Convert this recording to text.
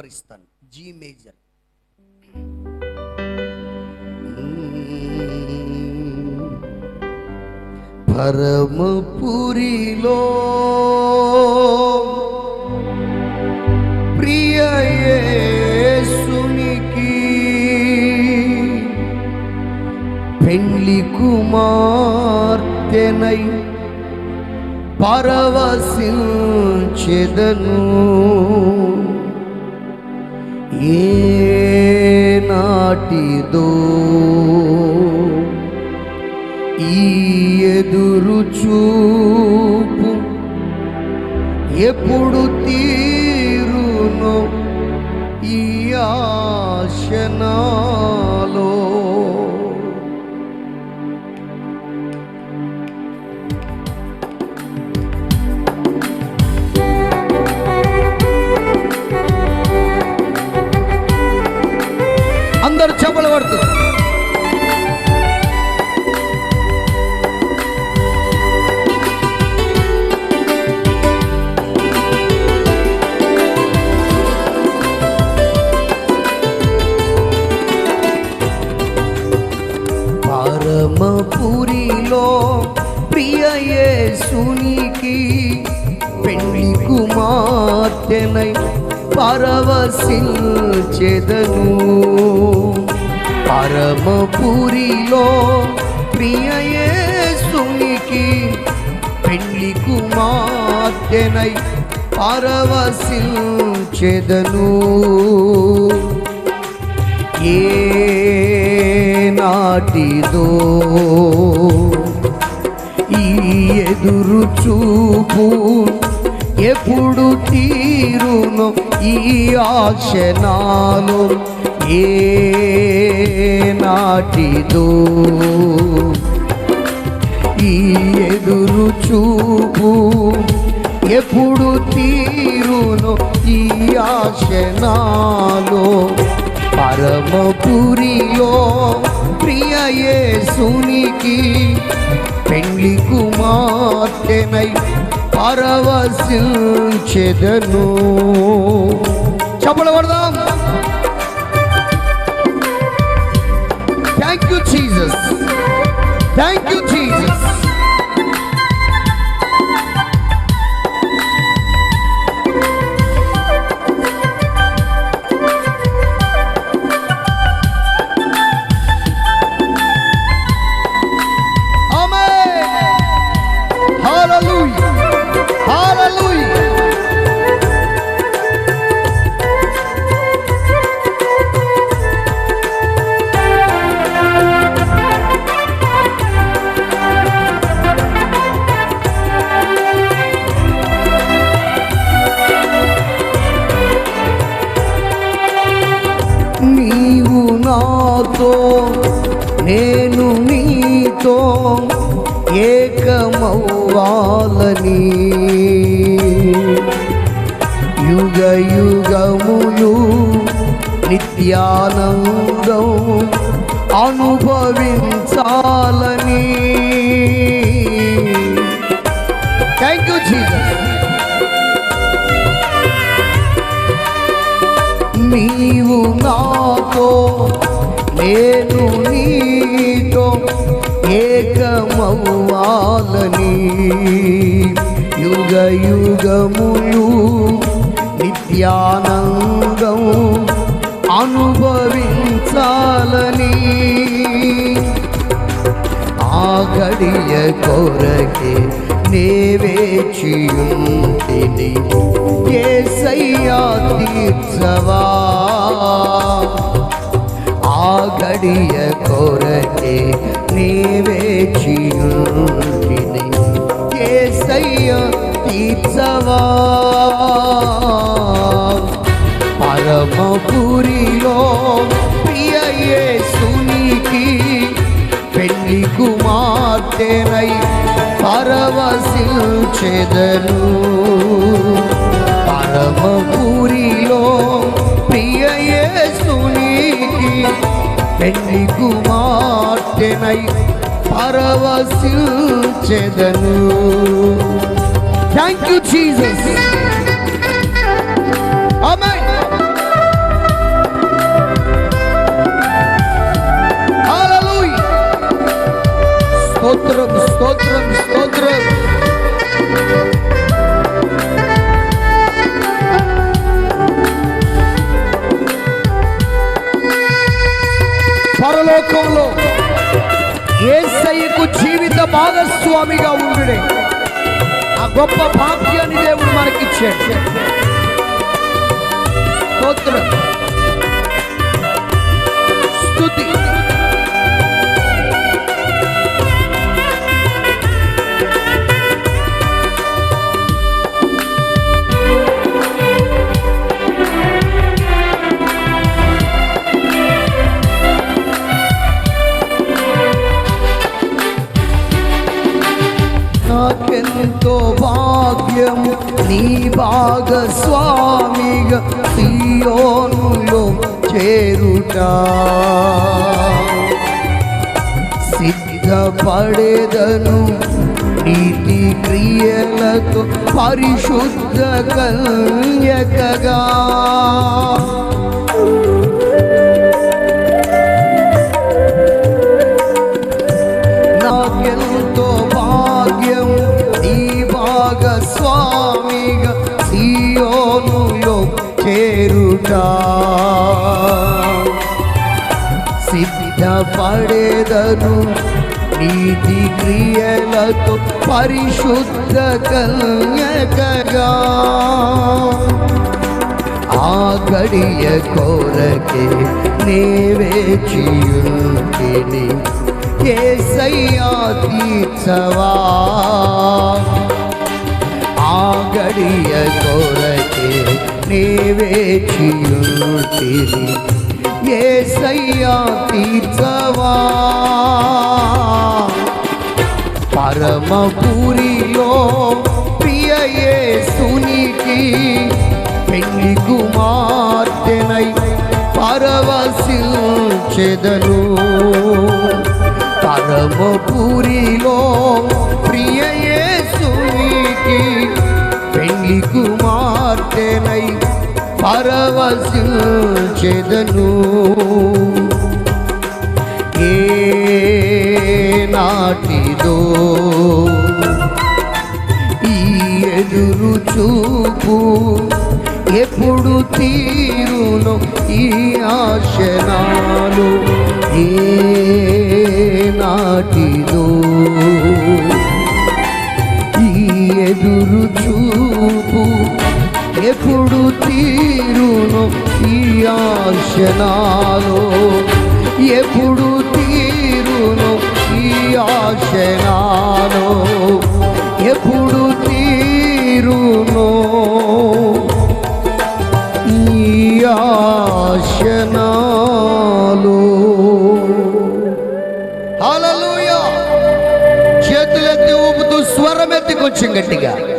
వివరిస్తాను. G major. పరమపురిలో ప్రియసునికి పెళ్ళి కుమార్తెనై పరవశించెదను. నాటిదో ఈ ఎదురు చూపు ఎప్పుడు తీరును ఈ ఆశనా పరమపురిలో ప్రియ యేసునికి పెండ్లి కుమార్తెనై పరవశించెదను. పరమపురిలో ప్రియ యేసునికి పెండ్లి కుమార్తెనై పరవశించెదను. ఏ నాటిదో ఈ ఎదురు చూపు ఎప్పుడు తీరును ఈ ఆశనాలు ఏ నాటిదో ఈ ఎదురు చూపు ఎప్పుడు తీరును ఈ ఆశనాలో పరమపురిలో ప్రియ యేసునికి పెండ్లి కుమార్తెనై పరవశించెదను. చెప్పలు పడదాం thank you Jesus thank you Jesus Hallelujah. యుగ యుగములు నిత్యానందం అనుభవించాలని. థ్యాంక్ యూ జీసస్ నీవు నాతో నేను నీతో ఏకమవ్వాలని. యుగ యుగములు నిత్యానందం అనుభవించాలని. ఆ గడియ కొరకే నేవేచియుంటిని ఏసయ్యా తీర్చవా? ఆ గడియ కొరకే నేవేచియుంటిని తీర్చవా పరమపురిలో ప్రియ యేసునికి పెళ్ళి కుమార్తెనై పరవశిల్చెదను పరమపురిలో ప్రియ యేసునికి పెళ్ళి కుమార్తెనై పరవశిల్చెదను Thank you, Jesus. Amen. Hallelujah. Stotram, stotram, stotram. పరలోకంలో ఏసయ్యకు జీవిత భాగస్వామిగా ఉండుడే ఆ గొప్ప భాగ్యాన్ని దేవుడు మనకిచ్చాడు స్తోత్రం భాగస్వామిగా సియోనులో చేరుట. సిద్ధపడేదను నీతి క్రియలతో పరిశుద్ధ కన్యకగా. చేరుట సిద్ధపడేదను నీతి క్రియలతో పరిశుద్ధ కన్యకగా ఆ గడియ కోరకే నేవేచియుంటిని ఏసయ్యా తీర్చవా ఆ గడియ కోరకే నేవేచియుంటిని ఏసయ్యా తీర్చవా. పరమపురిలో ప్రియ యేసునికి పెళ్ళి కుమార్తెనై పరవశించెదను. పరమపురిలో ప్రియ యేసునికి పెళ్ళి కుమార్తెనై పరవశించెదను ఏ నాటిదో ఈ ఎదురు చూపు ఎప్పుడు తీరును ఈ ఆశనాలు. ఏ నాటిదో ఈ ఎదురు చూపు ఎప్పుడు తీరును ఈ ఆశనాలు? ఎప్పుడు తీరును ఈ ఆశనాలు? ఎప్పుడు తీరును ఈ ఆశనాలు? హల్లెలూయా! చేతులెత్తి ఊపుతూ స్వరం ఎత్తి కొంచెం గట్టిగా.